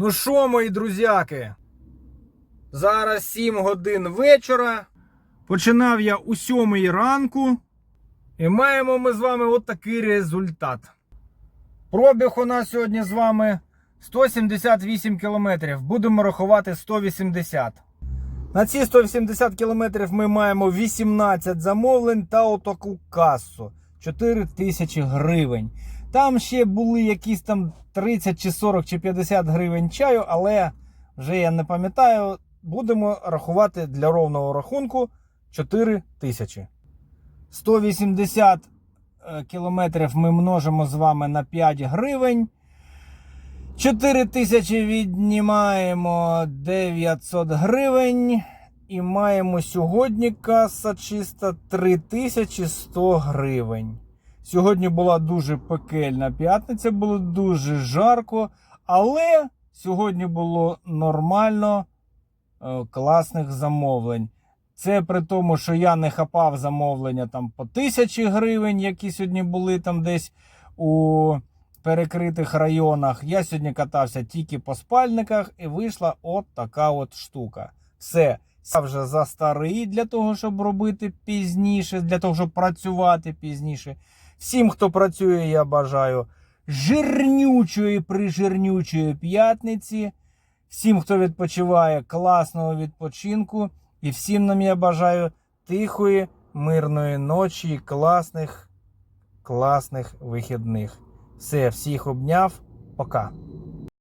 Ну що, мої друзяки? Зараз 7 годин вечора. Починав я у 7 ранку. І маємо ми з вами от такий результат. Пробіг у нас сьогодні з вами 178 кілометрів. Будемо рахувати 180. На ці 180 кілометрів ми маємо 18 замовлень та отаку касу 4 тисячі гривень. Там ще були якісь там 30 чи 40 чи 50 гривень чаю, але вже я не пам'ятаю. Будемо рахувати для ровного рахунку 4 тисячі. 180 е, кілометрів ми множимо з вами на 5 гривень. 4 тисячі віднімаємо 900 гривень. І маємо сьогодні каса чиста 3100 гривень. Сьогодні була дуже пекельна п'ятниця, було дуже жарко, але сьогодні було нормально е, класних замовлень. Це при тому, що я не хапав замовлення там по тисячі гривень, які сьогодні були там десь у перекритих районах. Я сьогодні катався тільки по спальниках і вийшла от така от штука. Все. Я вже за старий для того, щоб робити пізніше, для того, щоб працювати пізніше. Всім, хто працює, я бажаю жирнючої прижирнючої п'ятниці. Всім, хто відпочиває, класного відпочинку. І всім нам я бажаю тихої, мирної ночі і класних, класних вихідних. Все, всіх обняв. Пока.